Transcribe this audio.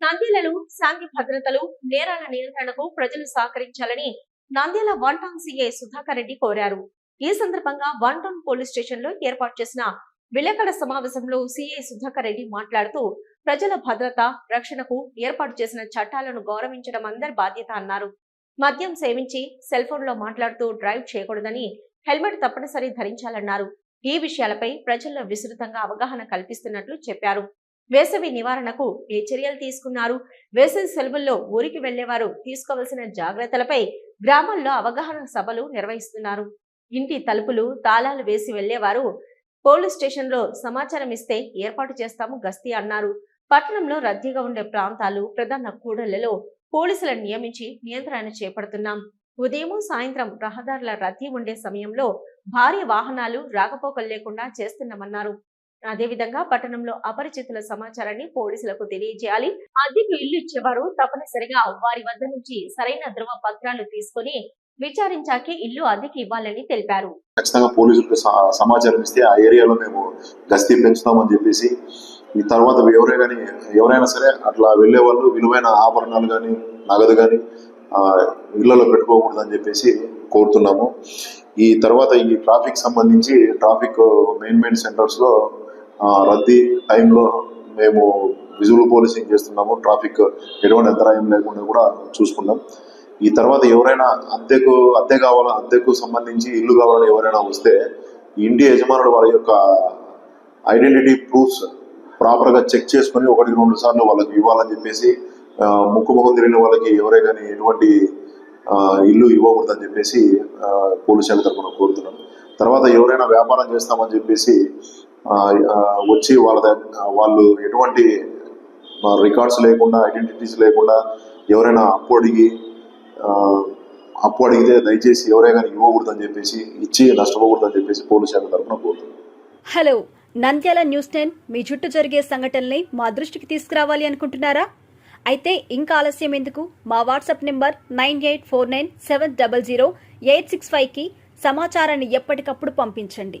నంద్యాలలో శాంతి భద్రతలు నేరాల నియంత్రణకు ప్రజలు సహకరించాలని Nandyal one town CA Sudhakar Reddy కోరారు. ఈ సందర్భంగా వన్ టౌన్ పోలీస్ స్టేషన్లో ఏర్పాటు చేసిన విలేకరుల సమావేశంలో సీఐ సుధాకర్ రెడ్డి మాట్లాడుతూ ప్రజల భద్రత రక్షణకు ఏర్పాటు చేసిన చట్టాలను గౌరవించడం అందరి బాధ్యత అన్నారు. మద్యం సేవించి సెల్ ఫోన్లో మాట్లాడుతూ డ్రైవ్ చేయకూడదని హెల్మెట్ తప్పనిసరి ధరించాలన్నారు. ఈ విషయాలపై ప్రజల్లో విస్తృతంగా అవగాహన కల్పిస్తున్నట్లు చెప్పారు. వేసవి నివారణకు ఏ చర్యలు తీసుకున్నారు? వేసవి సెలవుల్లో ఊరికి వెళ్ళేవారు తీసుకోవాల్సిన జాగ్రత్తలపై గ్రామాల్లో అవగాహన సభలు నిర్వహిస్తున్నారు. ఇంటి తలుపులు తాళాలు వేసి వెళ్ళేవారు పోలీస్ స్టేషన్లో సమాచారం ఇస్తే ఏర్పాటు చేస్తాము గస్తీ అన్నారు. పట్టణంలో రద్దీగా ఉండే ప్రాంతాలు ప్రధాన కూడళ్ళలో పోలీసులను నియమించి నియంత్రణ చేపడుతున్నాం. ఉదయం సాయంత్రం రహదారుల రద్దీ ఉండే సమయంలో భారీ వాహనాలు రాకపోకలు లేకుండా చేస్తున్నామన్నారు. అదేవిధంగా పట్టణంలో అపరిచితుల సమాచారాన్ని పోలీసులకు తెలియజేయాలి. అద్దెకు ఇల్లు ఇచ్చేవారు తప్పనిసరిగా వారి వద్ద నుంచి సరైన ధృవ పత్రాలు తీసుకుని విచారించాకే ఇల్లు అద్దెకి ఇవ్వాలని తెలిపారు. ఖచ్చితంగా పోలీసులకు స- సమాచారం ఇస్తే ఆ ఏరియాలో మేము గస్తీ పెంచుతామని చెప్పేసి ఈ తర్వాత ఎవరే కానీ ఎవరైనా సరే అట్లా వెళ్ళే వాళ్ళు విలువైన ఆభరణాలు కానీ నగదు కానీ ఇళ్ళలో పెట్టుకోకూడదని చెప్పేసి కోరుతున్నాము. ఈ తర్వాత ఈ ట్రాఫిక్ సంబంధించి ట్రాఫిక్ మెయిన్ మెయిన్ సెంటర్స్లో రద్దీ టైంలో మేము విజువల్ పోలీసింగ్ చేస్తున్నాము ట్రాఫిక్ ఎటువంటి అంతరాయం లేకుండా కూడా చూసుకున్నాం. ఈ తర్వాత ఎవరైనా అద్దెకు అద్దె కావాలా అద్దెకు సంబంధించి ఇల్లు కావాలని ఎవరైనా వస్తే ఇంటి యజమానుడు వాళ్ళ యొక్క ఐడెంటిటీ ప్రూఫ్స్ ప్రాపర్గా చెక్ చేసుకొని ఒకటి రెండు సార్లు వాళ్ళకి ఇవ్వాలని చెప్పేసి ఆ, ముక్కు ముఖం తిరిగిన వాళ్ళకి ఎవరే కానీ ఎటువంటి ఇల్లు ఇవ్వకూడదని చెప్పేసి పోలీసుల శాఖ తరఫున కోరుతున్నాం. తర్వాత ఎవరైనా వ్యాపారం చేస్తామని చెప్పేసి వచ్చి వాళ్ళ దగ్గర వాళ్ళు ఎటువంటి రికార్డ్స్ లేకుండా ఐడెంటిటీస్ లేకుండా ఎవరైనా అప్పు అడిగి అప్పు అడిగితే దయచేసి ఎవరైనా కానీ ఇవ్వకూడదని చెప్పేసి ఇచ్చి నష్టపోకూడదని చెప్పేసి పోలీస్ శాఖ తరఫున కోరుతుంది హలో నంద్యాల న్యూస్ టెన్ మీ చుట్టూ జరిగే సంఘటనల్ని మా దృష్టికి తీసుకురావాలి అనుకుంటున్నారా? అయితే ఇంకా ఆలస్యం ఎందుకు? మా WhatsApp number nine eight four nine seven double zero eight six ఫైవ్కి సమాచారాన్ని ఎప్పటికప్పుడు పంపించండి.